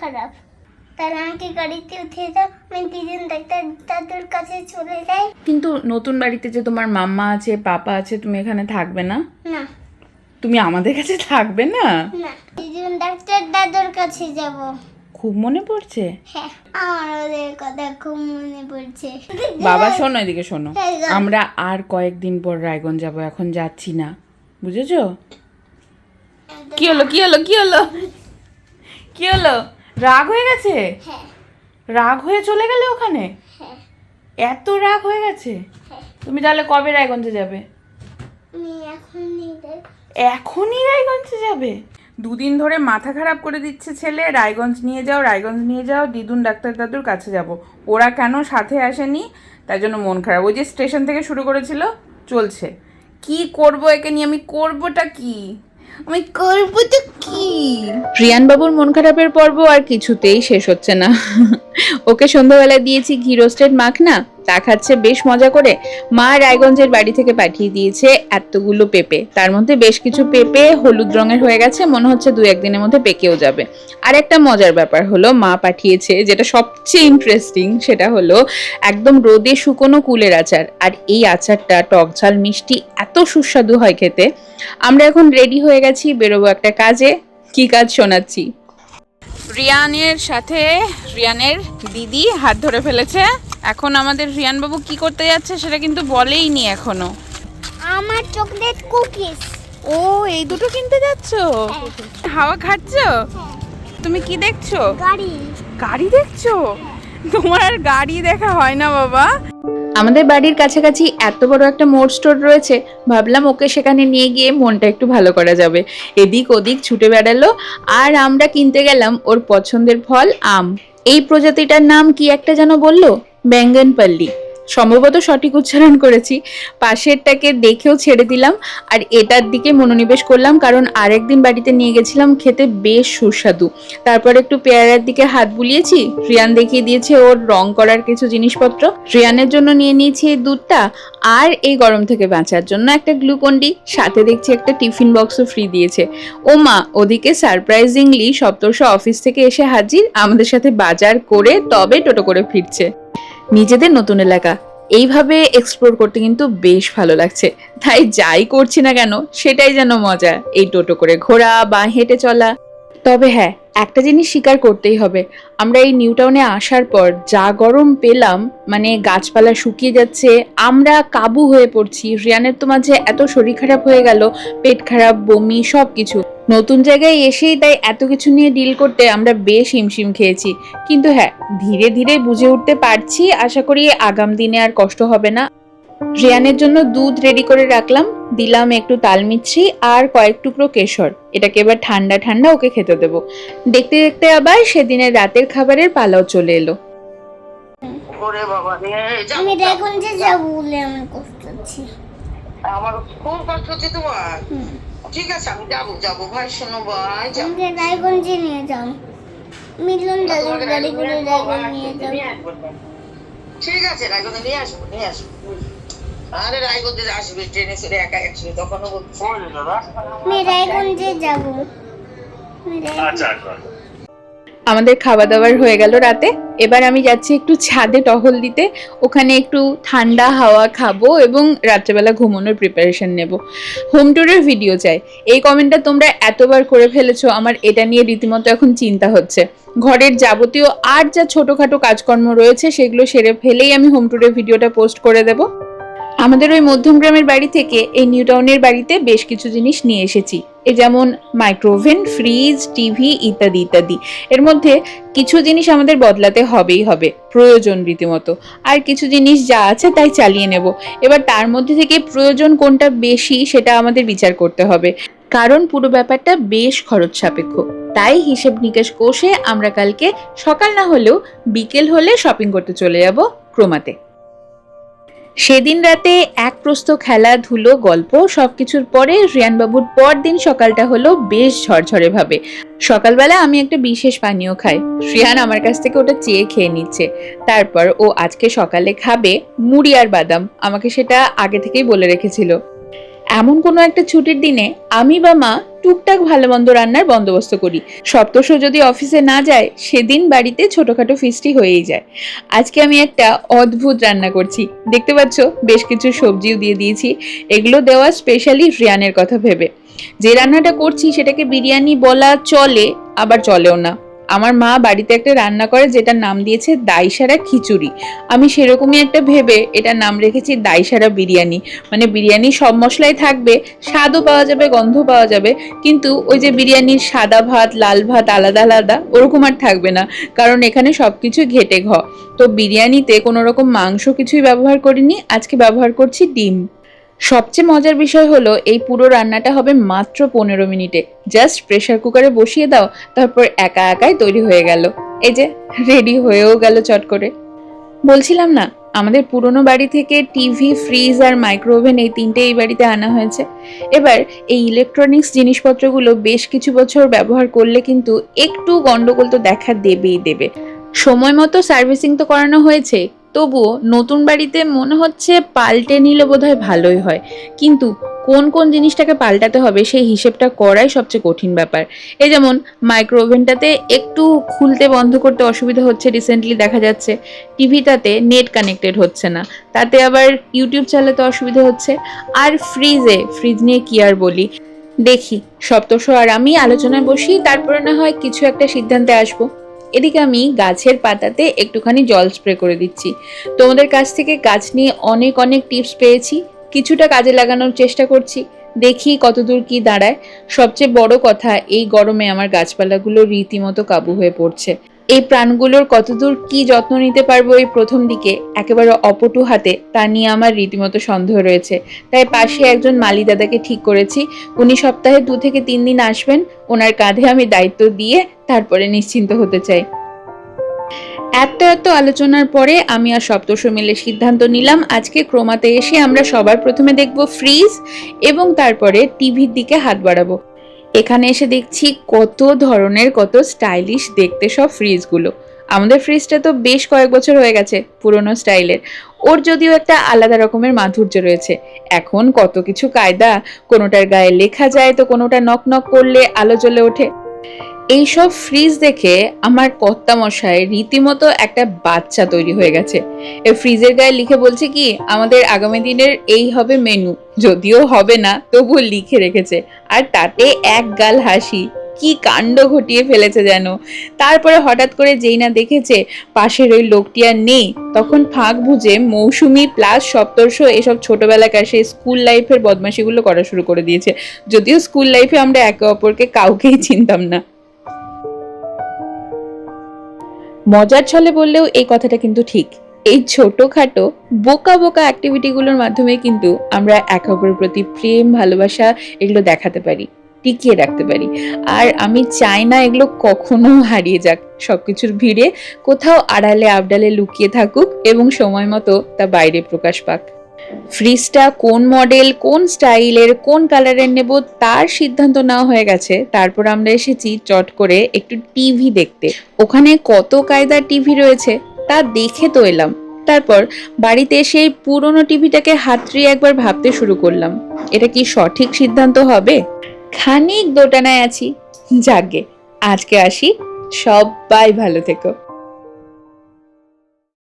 খারাপ। তাহলে আমাকে গাড়িতে উঠে দাও আমি দিদিন ডাক্তার দাদুর কাছে চলে যাই। কিন্তু নতুন বাড়িতে যে তোমার মাম্মা আছে পাপা আছে তুমি এখানে থাকবে না? না। তুমি আমাদের কাছে থাকবে না? না দিদিন ডাক্তার দাদুর কাছে যাব। খুব মনে পড়ছে? হ্যাঁ আমার ওদের কথা খুব মনে পড়ছে। বাবা শোনো এদিকে শোনো। আমরা আর কয়েকদিন পর রায়গঞ্জ যাব এখন যাচ্ছি না। বুঝেছ? কি হলো কি হলো কি হলো? কি হলো? রাগ হয়ে গেছে? হ্যাঁ। রাগ হয়ে চলে গেলে ওখানে? হ্যাঁ। এত রাগ হয়ে গেছে? হ্যাঁ। তুমি তাহলে কবে রায়গঞ্জে যাবে? এখনই রায়গঞ্জে যাবে? দুদিন ধরে মাথা খারাপ করে দিচ্ছে ছেলে রায়গঞ্জ নিয়ে যাও রায়গঞ্জ নিয়ে যাও দিদুন ডাক্তার দাদুর কাছে যাব। ওরা কেন সাথে আসেনি? তাই জন্য মন খারাপ। ওই যে স্টেশন থেকে শুরু করেছিল চলছে। কি করব একে নিয়ে? আমি করবোটা কি? আমি করবোটা কি? রিয়ান বাবুর মন খারাপের পর্ব আর কিছুতেই শেষ হচ্ছে না। ওকে সন্ধ্যাবেলা দিয়েছি ঘি রোস্টেড মাখনা তা খাচ্ছে, বেশ মজা করে মা রায়গঞ্জের বাড়ি থেকে পাঠিয়ে দিয়েছে এতগুলো পেঁপে। তার মধ্যে বেশ কিছু পেঁপে হলুদ রঙের হয়ে গেছে, মনে হচ্ছে দু একদিনের মধ্যে পেকেও যাবে। আর একটা মজার ব্যাপার হলো, মা পাঠিয়েছে, যেটা সবচেয়ে ইন্টারেস্টিং সেটা হলো একদম রোদে শুকনো কুলের আচার। আর এই আচারটা টক ঝাল মিষ্টি এত সুস্বাদু হয় খেতে। আমরা এখন রেডি হয়ে গেছি, বেরোবো একটা কাজে। কি কাজ শোনাচ্ছি? রিয়ানের সাথে রিয়ানের দিদি হাত ধরে ফেলেছে। এখন আমাদের রিয়ান বাবু কি করতে যাচ্ছে সেটা কিন্তু বলেইনি এখনও। আমার চকলেট কুকিজ। ও এই দুটো কিনতে যাচ্ছ? হাওয়া খাচ্ছ? তুমি কি দেখছ? গাড়ি। গাড়ি দেখছ? তোমার আর গাড়ি দেখা হয় না বাবা। আমাদের বাড়ির কাছাকাছি এত বড় একটা মোড় স্টোর রয়েছে, ভাবলাম ওকে সেখানে নিয়ে গিয়ে মনটা একটু ভালো করা যাবে। এদিক ওদিক ছুটে বেড়ালো, আর আমরা কিনতে গেলাম ওর পছন্দের ফল, আম। এই প্রজাতিটার নাম কি একটা যেন বলল? ব্যাঙ্গনপল্লী। সম্ভবত সঠিক উচ্চারণ করেছি। পাশেরটাকে দেখেও ছেড়ে দিলাম আর এটার দিকে মনোনিবেশ করলাম কারণ আরেকদিন বাড়িতে নিয়ে গেছিলাম খেতে বেশ সুস্বাদু। তারপর একটু পেয়ারার দিকে হাত বুলিয়েছি, রিয়ান দেখিয়ে দিয়েছে ওর রং করার কিছু জিনিসপত্র। রিয়ানের জন্য নিয়ে নিয়েছি এই দুধটা আর এই গরম থেকে বাঁচার জন্য একটা গ্লুকন্ডি সাথে দেখছি একটা টিফিন বক্সও ফ্রি দিয়েছে। ও মা, ওদিকে সারপ্রাইজিংলি সপ্তর্ষ অফিস থেকে এসে হাজির, আমাদের সাথে বাজার করে তবে টোটো করে ফিরছে। নিজেদের নতুন এলাকা। এইভাবে এক্সপ্লোর করতে কিন্তু বেশ ভালো লাগছে। তাই যাই করছি না কেন, সেটাই যেন মজা। এই টোটো করে ঘোরা বা হেঁটে চলা। তবে হ্যাঁ একটা জিনিস স্বীকার করতেই হবে। আমরা এই নিউ টাউনে আসার পর যা গরম পেলাম মানে গাছপালা শুকিয়ে যাচ্ছে, আমরা কাবু হয়ে পড়ছি। রিয়ানের তো মাঝে এত শরীর খারাপ হয়ে গেল, পেট খারাপ, বমি সব কিছু নতুন জায়গায় এসেই তাই এত কিছু নিয়ে ডিল করতে আমরা বেশ হিমশিম খেয়েছি। কিন্তু হ্যাঁ ধীরে ধীরে বুঝে উঠতে পারছি, আশা করি আগাম দিনে আর কষ্ট হবে না। রিয়ানের জন্য দুধ রেডি করে রাখলাম দিলাম একটু তালমিছরি আর কয়েক টুকরো কেশর। এটাকে এবার ঠান্ডা ঠান্ডা ওকে খেতে দেবো। দেখতে দেখতে আবার সেদিনের রাতের খাবারের পালাও চলে এলো। ওরে বাবা রে যাও, আমি যাও। যে যাব বলে আমার কষ্ট হচ্ছে। আমার খুব কষ্ট হচ্ছে তোমার। ঠিক আছে আমি যাব যাব। ভাই শোনো ভাই আমাকে রায়গঞ্জে নিয়ে যাও। মিলন দাদুর গাড়ি করে রায়গঞ্জ নিয়ে যাও। ঠিক আছে রায়গঞ্জে নিয়ে আসব নিয়ে আসব। আরে রায়গঞ্জে আসবে ট্রেনে চড়ে একা তখনও আমি রায়গঞ্জে যাব। আমি রায়গঞ্জ- আমাদের খাওয়া দাওয়ার হয়ে গেল রাতে। এবার আমি যাচ্ছি একটু ছাদে টহল দিতে। ওখানে একটু ঠান্ডা হাওয়া খাব এবং রাত্রেবেলা ঘুমানোর প্রিপারেশন নেব। হোম ট্যুরের ভিডিও চাই। এই কমেন্টটা তোমরা এতবার করে ফেলেছো আমার এটা নিয়ে রীতিমতো এখন চিন্তা হচ্ছে। ঘরের যাবতীয় আর যা ছোটোখাটো কাজকর্ম রয়েছে সেগুলো সেরে ফেলেই আমি হোম ট্যুরের ভিডিওটা পোস্ট করে দেবো। আমাদের ওই মধ্যম গ্রামের বাড়ি থেকে এই নিউ টাউনের বাড়িতে বেশ কিছু জিনিস নিয়ে এসেছি। এ যেমন মাইক্রোওভেন, ফ্রিজ, টিভি ইত্যাদি ইত্যাদি। এর মধ্যে কিছু জিনিস আমাদের বদলাতে হবেই হবে, প্রয়োজন রীতিমতো। আর কিছু জিনিস যা আছে তাই চালিয়ে নেব। এবার তার মধ্যে থেকে প্রয়োজন কোনটা বেশি সেটা আমাদের বিচার করতে হবে। কারণ পুরো ব্যাপারটা বেশ খরচ সাপেক্ষ তাই হিসেব নিকেশ কষে আমরা কালকে সকাল না হলেও বিকেল হলে শপিং করতে চলে যাব ক্রোমাতে। সেদিন রাতে এক প্রস্ত খেলাধুলো গল্প সবকিছুর পরে রিয়ানবাবুর পরদিন সকালটা হলো বেশ ঝরঝরে ভাবে সকালবেলা আমি একটা বিশেষ পানীয় খাই। রিয়ান আমার কাছ থেকে ওটা চেয়ে খেয়ে নিচ্ছে। তারপর ও আজকে সকালে খাবে মুড়ি আর বাদাম। আমাকে সেটা আগে থেকেই বলে রেখেছিল। এমন কোনো একটা ছুটির দিনে আমি বা মা টুকটাক ভালো মন্দ রান্নার বন্দোবস্ত করি। সপ্তশ যদি অফিসে না যায়, সেদিন বাড়িতে ছোটোখাটো ফিস্টি হয়েই যায়। আজকে আমি একটা অদ্ভুত রান্না করছি। দেখতে পাচ্ছ, বেশ কিছু সবজিও দিয়ে দিয়েছি। এগুলো দেওয়া স্পেশালি রিয়ানের কথা ভেবে। যে রান্নাটা করছি, সেটাকে বিরিয়ানি বলা চলে, আবার চলেও না। আমার মা বাড়িতে একটা রান্না করে যেটার নাম দিয়েছে দাইসারা খিচুড়ি। আমি সেরকমই একটা ভেবে এটার নাম রেখেছি দাইসারা বিরিয়ানি। মানে বিরিয়ানি সব মশলাই থাকবে, স্বাদও পাওয়া যাবে গন্ধ পাওয়া যাবে, কিন্তু ওই যে বিরিয়ানির সাদা ভাত, লাল ভাত আলাদা আলাদা, ওরকম আর থাকবে না, কারণ এখানে সবকিছু ঘেটে ঘ। তো বিরিয়ানিতে কোনো রকম মাংস কিছুই ব্যবহার করিনি, আজকে ব্যবহার করছি ডিম। সবচেয়ে মজার বিষয় হলো, এই পুরো রান্নাটা হবে মাত্র পনেরো মিনিটে। জাস্ট প্রেসার কুকারে বসিয়ে দাও, তারপর একা একাই তৈরি হয়ে গেল। এই যে, রেডি হয়েও গেল চট করে। বলছিলাম না, আমাদের পুরনো বাড়ি থেকে টিভি, ফ্রিজ আর মাইক্রোওভেন এই তিনটে এই বাড়িতে আনা হয়েছে। এবার এই ইলেকট্রনিক্স জিনিসপত্রগুলো বেশ কিছু বছর ব্যবহার করলে কিন্তু একটু গন্ডগোল তো দেখা দেবেই দেবে। সময় মতো সার্ভিসিং তো করানো হয়েছে তবুও নতুন বাড়িতে মনে হচ্ছে পাল্টে নিলে বোধহয় ভালোই হয়। কিন্তু কোন কোন জিনিসটাকে পাল্টাতে হবে সেই হিসেবটা করাই সবচেয়ে কঠিন ব্যাপার। এই যেমন মাইক্রো ওভেনটাতে একটু খুলতে বন্ধ করতে অসুবিধা হচ্ছে রিসেন্টলি দেখা যাচ্ছে। টিভিটাতে নেট কানেক্টেড হচ্ছে না। তাতে আবার ইউটিউব চালাতে অসুবিধা হচ্ছে। আর ফ্রিজে ফ্রিজ নিয়ে কি আর বলি? দেখি, সপ্তশ আর আমি আলোচনায় বসি, তারপরে না হয় কিছু একটা সিদ্ধান্তে আসব। এদিকে আমি গাছের পাতাতে একটুখানি জল স্প্রে করে দিচ্ছি। তোমাদের কাছ থেকে গাছ নিয়ে অনেক অনেক টিপস পেয়েছি। কিছুটা কাজে লাগানোর চেষ্টা করছি। দেখি কতদূর কি দাঁড়ায়। সবচেয়ে বড় কথা, এই গরমে আমার গাছপালাগুলো রীতিমতো কাবু হয়ে পড়ছে। এই প্রাণগুলোর কতদূর কি যত্ন নিতে পারব এই প্রথম দিকে? একেবারে অপটু হাতে, তা নিয়ে আমার রীতিমতো সন্দেহ রয়েছে। তাই পাশে একজন মালি দাদাকে ঠিক করেছি। উনি সপ্তাহে দু থেকে তিন দিন আসবেন। ওনার কাঁধে আমি দায়িত্ব দিয়ে তারপরে নিশ্চিন্ত হতে চাই। এত এত আলোচনার পরে আমি আর সপ্তশ মিলে সিদ্ধান্ত নিলাম। আজকে ক্রোমাতে এসে আমরা সবার প্রথমে দেখব ফ্রিজ এবং তারপরে টিভির দিকে হাত বাড়াবো। এখানে এসে দেখছি কত ধরনের, কত স্টাইলিশ দেখতে সব ফ্রিজগুলো আমাদের ফ্রিজটা তো বেশ কয়েক বছর হয়ে গেছে পুরনো স্টাইলের ওর যদিও একটা আলাদা রকমের মাধুর্য রয়েছে। এখন কত কিছু কায়দা, কোনোটার গায়ে লেখা যায় তো কোনোটা নক নক করলে আলো জ্বলে ওঠে। এইসব ফ্রিজ দেখে আমার কর্তা মশাই রীতিমতো একটা বাচ্চা তৈরি হয়ে গেছে। এই ফ্রিজের গায়ে লিখে বলছে কি, আমাদের আগামী দিনের এই হবে মেনু যদিও হবে না, তবুও লিখে রেখেছে। আর তাতে এক গাল হাসি, কি কাণ্ড ঘটিয়ে ফেলেছে যেন। তারপরে হঠাৎ করে যেই না দেখেছে, পাশের ওই লোকটি আর নেই, তখন ফাঁক বুঝে মৌসুমি প্লাস সপ্তর্ষ এসব ছোটবেলাকার সেই স্কুল লাইফের বদমাশিগুলো করা শুরু করে দিয়েছে। যদিও স্কুল লাইফে আমরা একে অপরকে কাউকেই চিনতাম না। মজার ছলে বললেও এই কথাটা কিন্তু ঠিক। এই ছোটোখাটো বোকা বোকা অ্যাক্টিভিটিগুলোর মাধ্যমে কিন্তু আমরা একে অপরের প্রতি প্রেম, ভালোবাসা এগুলো দেখাতে পারি, টিকিয়ে রাখতে পারি। আর আমি চাই না এগুলো কখনো হারিয়ে যাক। সব কিছুর ভিড়ে কোথাও আড়ালে আবডালে লুকিয়ে থাকুক এবং সময় মতো তা বাইরে প্রকাশ পাক। ফ্রিজটা কোন মডেল, কোন স্টাইলের, কোন কালারের নেব তার সিদ্ধান্ত নেওয়া হয়ে গেছে। তারপর আমরা এসেছি চট করে একটু টিভি দেখতে। ওখানে কত কায়দার টিভি রয়েছে তা দেখে তো এলাম। তারপর বাড়িতে এসে এই পুরনো টিভিটাকে হাতড়িয়ে একবার ভাবতে শুরু করলাম। এটা কি সঠিক সিদ্ধান্ত হবে? খানিক দোটানায় আছি। যাগে আজকে আসি। সবাই ভালো থেকো।